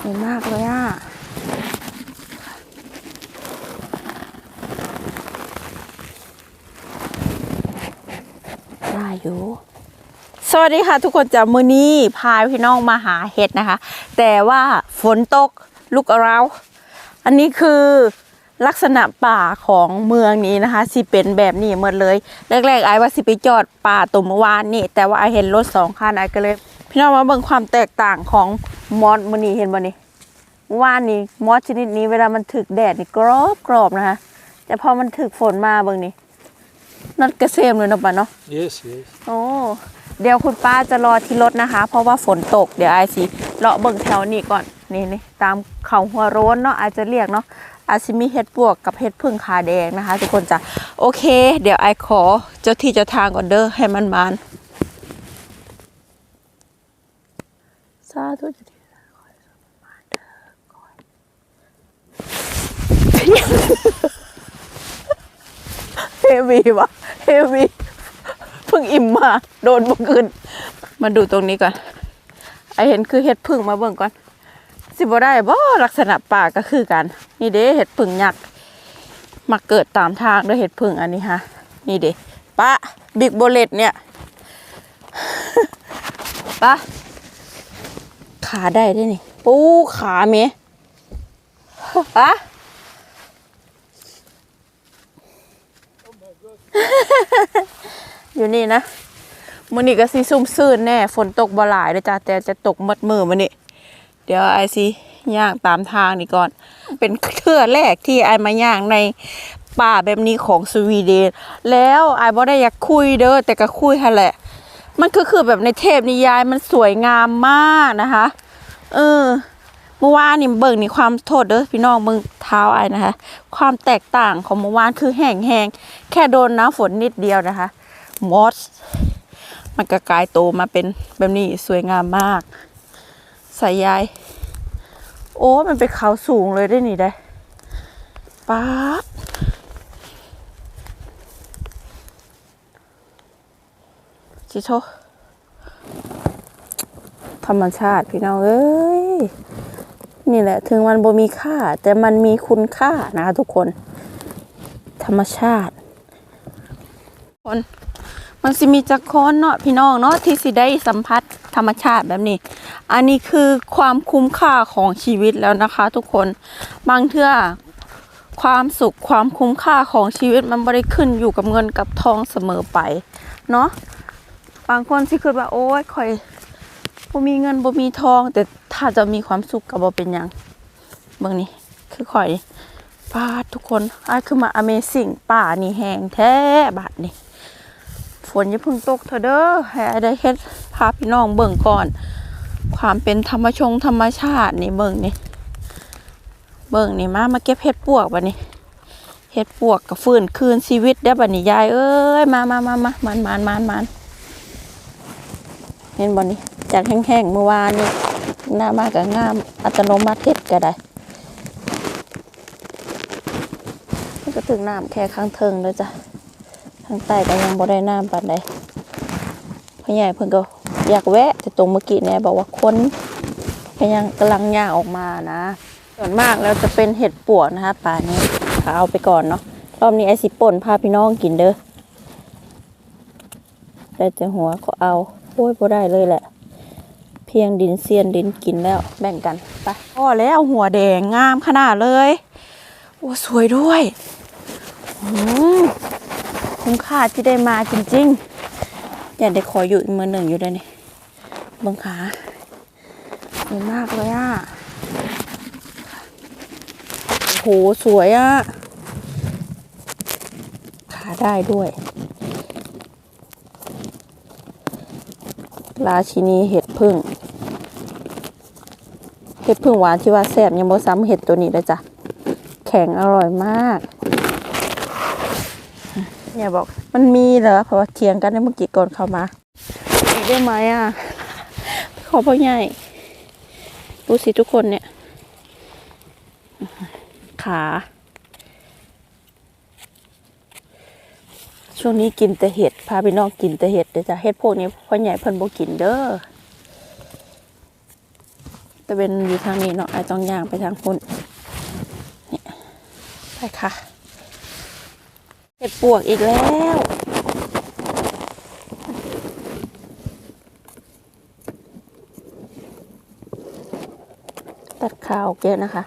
สวยมากเลยอะได้อยู่สวัสดีค่ะทุกคนจากมือนี้พาพี่น้องมาหาเห็ดนะคะ แต่ว่าฝนตกลุกเอาราอันนี้คือลักษณะป่าของเมืองนี้นะคะสิเป็นแบบนี้หมดเลย แรกๆไอ้ว่าสิไปจอดป่าตุ่มวานนี่ แต่ว่าไอเห็นรถสองคันไอก็เลย พี่น้องมาเบิ่งความแตกต่างของ มอสมือนี้เห็นบ่นี่เมื่อวานนี่มอสชนิดนี้เวลามันถึกแดดนี่กรอบกรอบนะคะแต่พอมันถึกฝนมาเบิ่งนี่นัดกระเซมเลยเนาะป่ะเนาะ Yes, yes. โอ้เดี๋ยวคุณป้าจะรอที่รถนะคะ เพราะว่าฝนตกเดี๋ยวไอซีเลาะเบิ่งแถวนี้ก่อนนี่นี่ตามเขาหัวโร้นเนาะอาจจะเรียกเนาะอาจจะมีเห็ดปวกกับเห็ดพึ่งขาแดงนะคะ ทุกคนจ้ะโอเค เดี๋ยวไอขอเจ้าที่เจ้าทางก่อนเด้อให้มันมานสาธุเจ้าที่เจ้าทางขอให้มันมานเด้อขอให้เฮ วีวะเฮวีเพิ่งอิ่มมา โดนบุกึนมาดูตรงนี้ก่อน ไอเห็นคือเห็ดพึ่งมาเบิ่งก่อน สิบ่ได้บ่ลักษณะป่าก็คือกัน นี่เด้เห็ดพึ่งยักษ์มาเกิดตามทางด้วยเห็ดพึ่งอันนี้ฮะ นี่เด้ปะบิ๊กโบเลตเนี่ยปะขาได้ด้วยนี่ ปูขาเมะปะ อยู่นี่นะมื้อนี้ก็สิซุ่มซื่นแน่ฝนตกบ่หลายเด้อจ้าแต่จะตกหมดมือมื้อนี้เดี๋ยวไอซีย่างตามทางนี่ก่อน เป็นเทื่อแรกที่ไอมาย่างในป่าแบบนี้ของสวีเดน แล้วไอบ่ได้อยากคุยเด้อแต่ก็คุยหั่นแหละ มันก็คือแบบในเทพนิยายมันสวยงามมากนะคะ เออ เมื่อวานนี่เบิ่งนี่ความโทษเด้อพี่น้องเบิ่งเท้าไอ้นะคะ ความแตกต่างของเมื่อวานคือแห้งแห้งๆแค่โดนน้ำฝนนิดเดียวนะคะ มอสมันก็กลายโตมาเป็นแบบนี้สวยงามมากใส่ยาย โอ้ มันเป็นเขาสูงเลยได้นี่ได้ป๊าบจิโชธรรมชาติพี่น้องเอ้ย นี่แหละ ถึงมันบ่มีค่า แต่มันมีคุณค่านะคะทุกคน ธรรมชาติคนมันสิมีจักคนเนาะพี่น้องเนาะที่สิได้สัมผัสธรรมชาติแบบนี้ อันนี้คือความคุ้มค่าของชีวิตแล้วนะคะ ทุกคนบางเทื่อความสุขความคุ้มค่าของชีวิตมันไม่ได้ขึ้นอยู่กับเงินกับทองเสมอไปเนาะบางคนสิคิดว่าโอ้ยคอย บ่มีเงินบ่มีทอง แต่ถ้าจะมีความสุขก็บ่เป็นหยังเบิ่งนี่คือข่อยป้าทุกคนอ้ายคือมา Amazing ป่านี่แห้งแท้บาดนี่ฝนอย่าเพิ่งตกเถอะเด้อให้อ้ายได้เฮ็ดพาพี่น้องเบิ่งก่อน ความเป็นธรรมชงธรรมชาตินี่เบิ่งนี่เบิ่งนี่มามาเก็บเห็ดปวกบัดนี้เห็ดปวกก็ฟื้นคืนชีวิตได้บัดนี้ยายเอ้ยมามามามามันมันมันมันเห็นบอนี่ จากแห้งๆเมื่อวานนี่หน้ามากกับงามอัตโนมัติเฮ็ดก็ได้มันก็ถึงน้ำแค่ข้างเทิงเลยจ้ะข้างใต้ก็ยังบ่ได้น้ำปานใดพ่อใหญ่เพิ่นก็อยากแวะ แต่ตรงเมื่อกี้แน่บอกว่าคนก็ยังกำลังย่างออกมานะส่วนมากแล้วจะเป็นเห็ดปวกนะคะป่านี้เอาไปก่อนเนาะรอบนี้ไอสิป่นพาพี่น้องกินเด้อได้แต่หัวก็เอาโอ้ยบ่ได้เลยแหละ เพียงดินเซียนดินกินแล้วแบ่งกันไปพอแล้วหัวแดงงามขนาดเลย โอ้สวยด้วยอืมคุ้มค่าที่ได้มาจริงๆ อยากได้ขออยู่อีกมือหนึ่งอยู่ด้วยนี่บังขาสวยมากเลยอะโอ้โหสวยอะ ขาได้ด้วย ราชินีเห็ดพึ่ง ห็ดพึ่งหวานที่ว่าแซ่บยังบ่ซ้ำเห็ดตัวนี้เลยจ้ะ แข็งอร่อยมากเนี่ยบอกมันมีเหรอเพราะว่าเถียงกันในเมื่อกี้ก่อนเข้ามาอีกได้ไหมอะ ขอพ่อใหญ่ดูสิทุกคนเนี่ย ขา ช่วงนี้กินแต่เห็ด พาพี่น้องกินแต่เห็ดเดี๋ยวจะเห็ดพวกนี้พ่อใหญ่เพิ่นบ่กินเด้อ ตะเวนอยู่ทางนี้เนาะไอต้องย่างไปทางพุ่นนี่ไปค่ะเห็ดปวกอีกแล้วตัดขาวเกลือนะคะ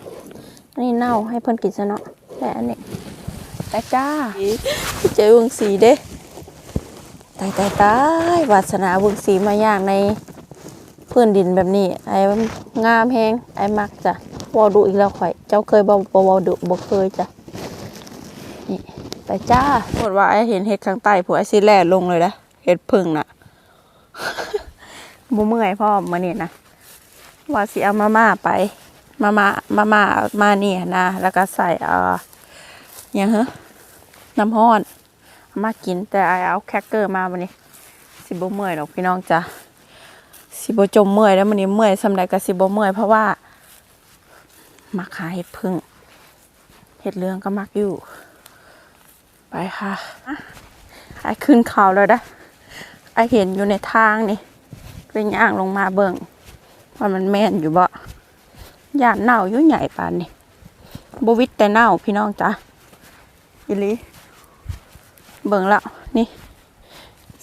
นนี่เน่าให้เพิ่นกินซะเนาะแต่อันนี้ไปจ้าเจอวงสีเด้ตายตายตายวาสนาวงสีมาอย่างใน พื้นดินแบบนี้ ไอ้งามแฮงไอ้มักจ้ะวอดูอีกแล้วข่อย เจ้าเคยบ่บ่วอดูบ่เคยจ้ะนี่ไปจ้าหมดว่าไอ้เห็นเห็ดข้างใต้ผัวไอ้สิแล่ลงเลยนะเห็ดพึ่งน่ะบ่เมื่อยพ่อมาเนี่ยนะว่าสิเอามาม่าไป มาม่ามาม่ามาเนี่ยนะแล้วก็ใส่เอ่อยังเหรอน้ำห้อน มากินแต่ไอเอาแครกเกอร์มาวันนี้ สิบ่เมื่อยหรอกพี่น้องจ้ะ สิบจมเมื่อยแล้ววันนี้เมื่อยสำใดก็สิบเมื่อยเพราะว่ามักหาเห็ดพึ่งเห็ดเรืองก็มักอยู่ ไปค่ะไอขึ้นเขาแล้วนะไอเห็นอยู่ในทางนี่เป็นย่างลงมาเบิ่งว่ามันแม่นอยู่บ่ย่านเน่าอยู่ใหญ่ปานนี่บวิตแต่เน่าพี่น้องจ้ะอีหลีเบิ่งละนี่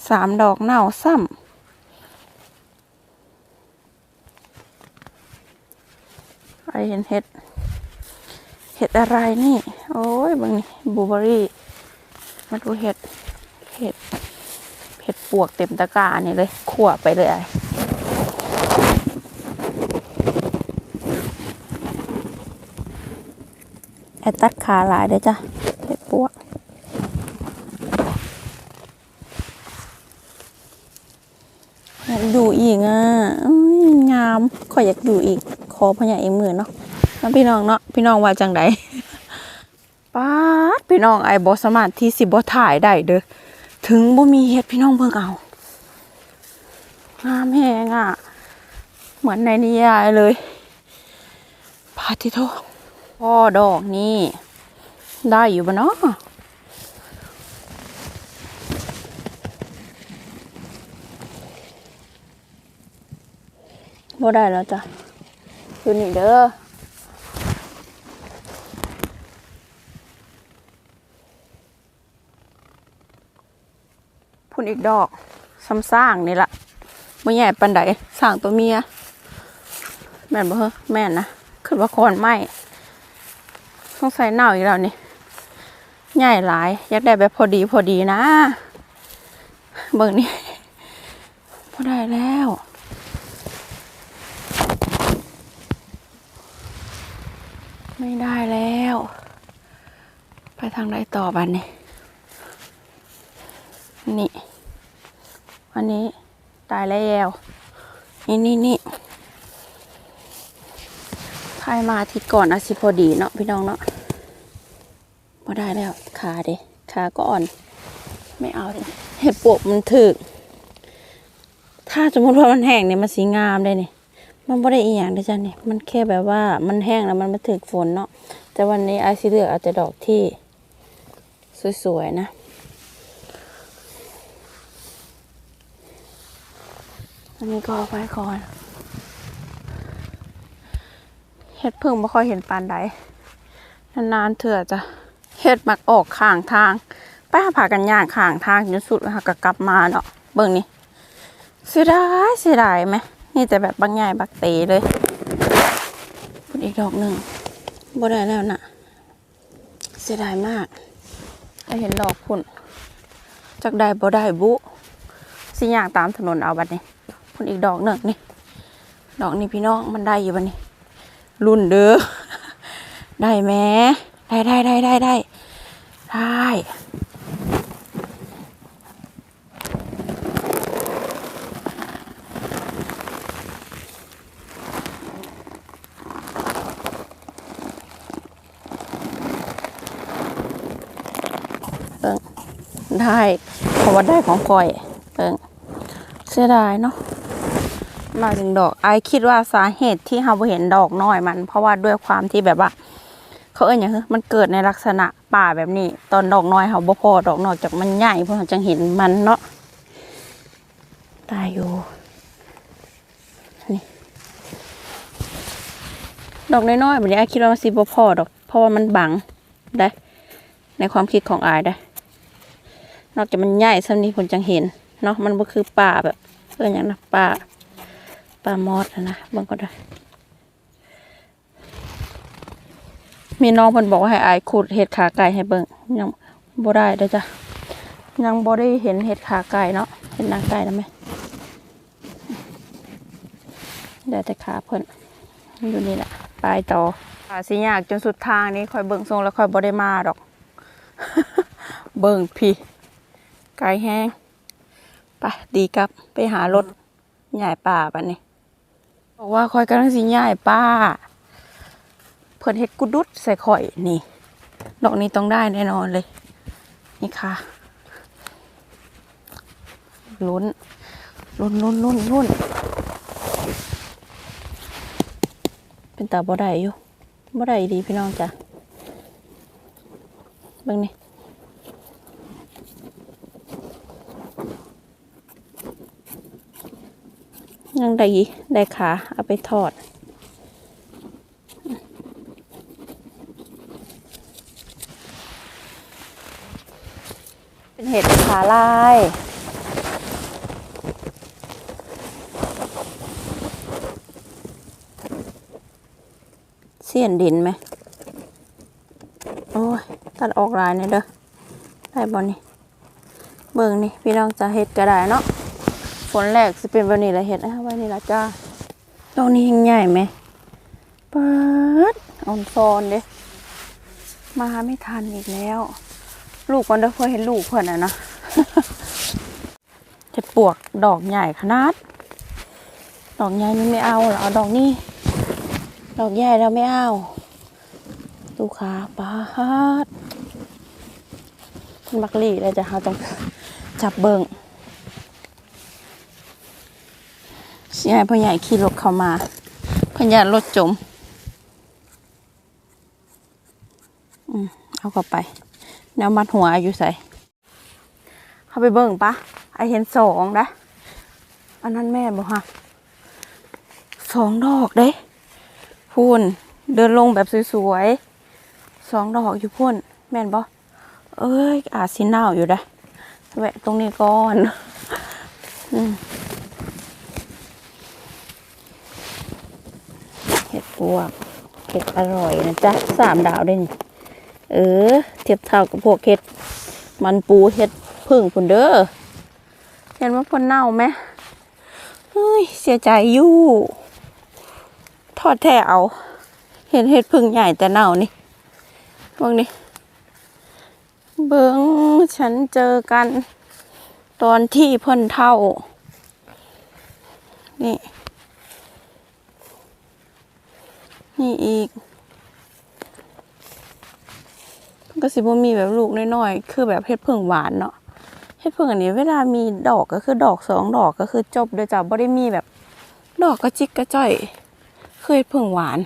สามดอกเน่าซ้ำ ไอเห็นเห็ด เห็ดอะไรนี่ โอ้ยบิ่งนี่บูเบอรี่ มาดูเห็ด เห็ด เห็ดปวกเต็มตะกร้านี่เลยขั่วไปเลยไอแอตัดขาหลายเด้จ้ะเห็ดปวกอยากดูอีกอะงามขอยอยากดูอีก ขอพญาเองมือเนาะน้องพี่น้องเนาะพี่น้องว่าจังไดป๊าพี่น้องไอ้บอสมารถที่สิบ่ถ่ายได้เด้อถึงบ่มีเฮ็ดพี่น้องเบิ่งเอางามแฮงอะ เหมือนในนิยายเลยพาทิโทพ่อดอกนี่ ได้อยู่บ่เนาะบ่ได้แล้วจ้ะ อยู่นี่เด้อพุ่นอีกดอกซ้ำสร้างนี่ละบ่ใหญ่ปานใดสร้างตัวเมีย แม่นบ่เฮ้แม่นนะขึ้นว่าคอนไหมต้องใส่เน่าอีกแล้วนี่ใหญ่หลาย อยากได้แบบพอดีพอดีนะ เบิ่งนี่พอได้แล้ว ไม่ได้แล้ว ไปทางใดต่อบันนี่นี่ อันนี้ตายแล้วนี่นี่นี่ใครมาทิตย์ก่อนอาสิพอดีเนาะพี่น้องเนาะพอได้แล้วขาเด้ขาก็อ่อน ไม่เอาเลยเห็ดปวกมันถึก ถ้าสมมติว่ามันแห้งเนี่ยมันสีงามเลยเนี่ย มันไม่ได้อีหยังเลยจ้ะเนี่ยมันแค่แบบว่ามันแห้งแล้วมันมาถึกฝนเนาะแต่วันนี้ไอซิเลือกอาแต่ดอกที่ สวยๆนะ อันนี้ก็เอาไว้ก่อนเฮ็ดพิ่งบ่ค่อยเห็นปานใดนานๆเถื่อจะเฮ็ดมักออกข้างทางไปหาพากันย่างข้างทางจนสุดแล้วก็กลับมาเนาะเบิ่งนี่เสียดายเสียดายไหม นี่แต่แบบบางใหญ่บักเตเลยพุ่นอีกดอกหนึ่งบ่ได้แล้วน่ะ เสียดายมากได้เห็นดอกพุ่นจักได้บ่ได้บุสิย่างตามถนนเอาบัดนี้พุ่นอีกดอกหนึ่งนี่ ดอกนี้พี่น้องมันได้อยู่บัดนี้ รุ่นเด้อได้แหม้ได้ได้ได้ได้ได้ได้ ได้เพราะว่าได้ของคอยเอิงเสียดายเนาะมาถึงดอกไอคิดว่าสาเหตุที่เราเห็นดอกน้อยมัน เพราะว่าด้วยความที่แบบว่า เขาเอ่ยอย่างคือมันเกิดในลักษณะป่าแบบนี้ ตอนดอกน้อยเขาบ่พอดอกนอกจากมันใหญ่เพราะเราจังเห็นมันเนาะตายอยู่นี่ดอกน้อยๆแบบนี้อคิดว่ามันสิบ่พอดอก เพราะว่ามันบังได้ ในความคิดของอายได้ นอกจากมันใหญ่ซ้ำนี้ผมจังเห็นเนาะมันบ่คือป่าแบบเพื่อนอย่างนะป่าป่ามอดนะเบิ่งก็ได้ มีน้องเพิ่นบอกว่าให้อายขุดเห็ดขาไก่ให้เบิ่งยังบ่ได้เด้อจ้ะยังบ่ได้เห็นเห็ดขาไก่เนาะเห็นนางไก่แล้วไหมได้แต่ขาเพิ่นอยู่นี่แหละไปต่อขาสิยากจนสุดทางนี้คอยเบิ่งทรงแล้วคอยบ่ได้มาดอก เบิ่งพี่ ไกลแห้งไปดีครับไปหารถใหญ่ป่าปะนี่บอกว่าคอยกำลังสิใหญ่ป่าเพิ่นเฮ็ดกุดุดใส่ข่อยนี่ ดอกนี้ต้องได้แน่นอนเลย นี่ค่ะลุ้นลุ้นลุ้นลุ้นลุ้นเป็นตาบ่ได้อยู่บ่ได้ดีพี่น้องจ้ะเบิ่งนี่ ยังได้ได้ขาเอาไปทอด เป็นเห็ดขาลายเสียนดินไหมโอ้ยตัดออกลายนี่เด้อได้บอนี่เบิ่งนี่พี่น้องจะเห็ดก็ได้เนาะ ฝนแรกจะเป็นแบบนี้ละเห็ดนะว้นี่ละจ้าตรงนี้ยังใหญ่ไหมปัดอ่อนซอนเด้มาไม่ทันอีกแล้ว ลูกมันเด้อเพื่อเห็นลูกเพื่อนอะนะจะปวกดอกใหญ่ขนาด ดอกใหญ่นี่ไม่เอาหรอเอาดอกนี้ดอกใหญ่เราไม่เอาดูขาปาดมันบักลี่เลยจะเราต้องจับเบิงเสีย ให้พ่อใหญ่ขี่รถเข้ามาพ่อใหญ่รถจมอืมเอาเข้าไปแนวมัดหัวอยู่ใส่เข้าไปเบิ่งปะไอเห็นสองนะอันนั้นแม่บอกฮะสองดอกเด้พูนเดินลงแบบสวยๆสองดอกอยู่พูนแม่นบอเอ้ยอาจสิเน่าอยู่นะแวะตรงนี้ก่อน อืม เห็ดปวกเห็ดอร่อยนะจ๊ะสามดาวได้นี่เออ เทียบเท่ากับพวกเห็ด มันปูเห็ดพึ่งพุ่นเด้อเห็นว่าพ่นเน่าไหมเฮ้ยเสียใจอยู่ทอดแท้เอา เห็นเห็ดพึ่งใหญ่แต่เน่านี่เบิ่งนี่เบิ่งฉันเจอกัน ตอนที่เพิ่นเท่า นี่ นี่อีกก็สิบ่มีแบบลูกน้อยๆ คือแบบเห็ดผึ่งหวานเนาะเห็ดผึ่งอันนี้เวลามีดอกก็คือดอกสองดอกก็คือจบเด้อจ้ะบ่ได้มีแบบ ดอกกระจิกกระจ้อยคือเห็ดผึ่งหวาน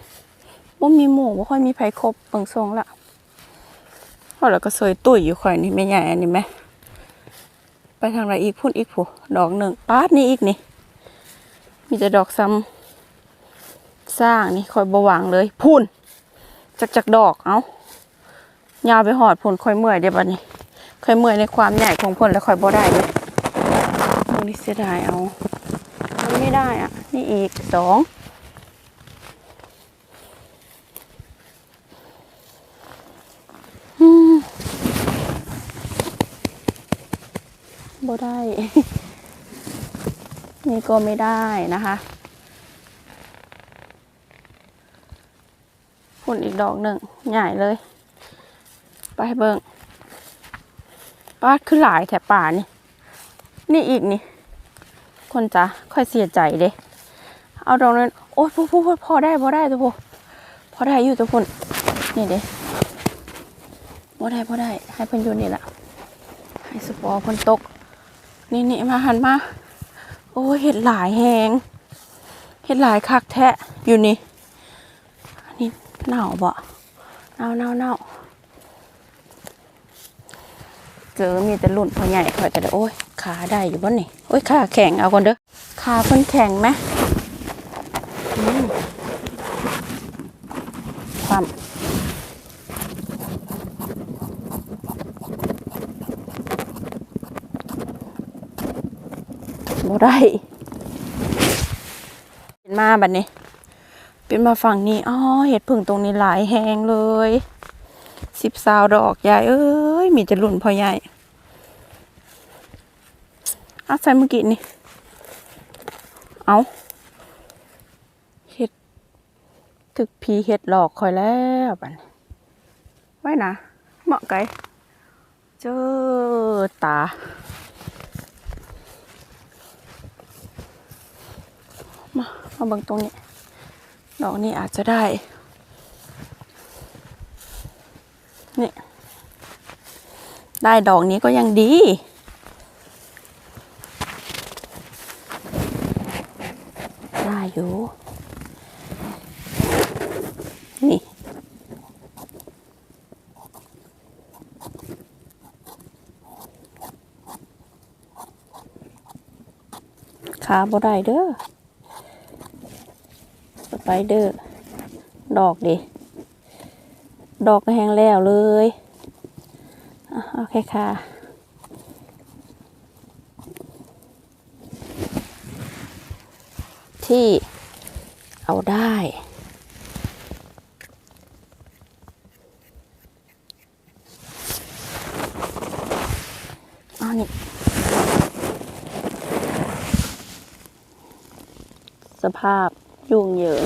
บ่มีหมูบ่ค่อยมีไผครบเบิ่งทรงละพอแล้วก็สวยตุ้ยอยู่ข่อยนี่แม่ใหญ่อันนี้แม่ไปทางไหนอีกพุ่นอีกผู้ดอกหนึ่งปาดนี่อีกนี่ มีแต่ดอกซ้ำ สร้างนี่คอยบหวางเลยพุ่นจักจักๆดอกเอ้ายาวไปหอดผลค่อยเมื่อยเดี๋ยวบัดนี้ค่อยเมื่อยในความใหญ่ของผลแล้วค่อยบ่ได้เลยตรงนี้เสียดายเอามันไม่ได้อะ นี่อีกสองบ่ได้ นี่ก็ไม่ได้นะคะ ผลอีกดอกหนึ่งใหญ่เลย ไปเบิงป้าดคือหลายแถบป่านี่ นี่อีกนี่ คนจ้ะค่อยเสียใจเด้เอาดอกนั้นโอ้ยพูดพูดพอได้พอได้ตัวพูพอได้อยู่ตัวพุ่นนี่เด้พอได้พอได้ ให้เพิ่นอยู่นี่แหละให้สปอร์เพิ่นตก นี่นี่มาหันมา โอ้เห็ดหลายแหงเห็ดหลายคักแทะอยู่นี่ เน่าบ่เน่าเน่าเน่าเจอมีแต่รุ่นพอใหญ่ข่อยก็ได้โอ้ยขาได้อยู่บ่นี่โอ้ยขาแข็งเอาก่อนเด้อขาเพิ่นแข็งไหมมความบ่ได้เป็นมาบัดนี้ เป็นมาฝั่งนี้อ๋อเห็ดผึ่งตรงนี้หลายแหงเลยสิบสาวดอกใหญ่เอ้ยมีจะหลุ่นพอใหญ่อาใส่เมื่อกี้นี่ เอาเห็ดถึกพีเห็ดหลอกคอยแล้วบันไว้นะเหมาะไกเจอตามามาเบิ่งตรงนี้ ดอกนี้อาจจะได้ นี่ ได้ดอกนี้ก็ยังดี ได้อยู่ นี่ ขาบ่ได้เด้อ ไปเดอร์ดอกดิดอกแห้งแล้วเลยโอเคค่ะที่เอาได้ อันนี้สภาพ ยุ่งเหยิง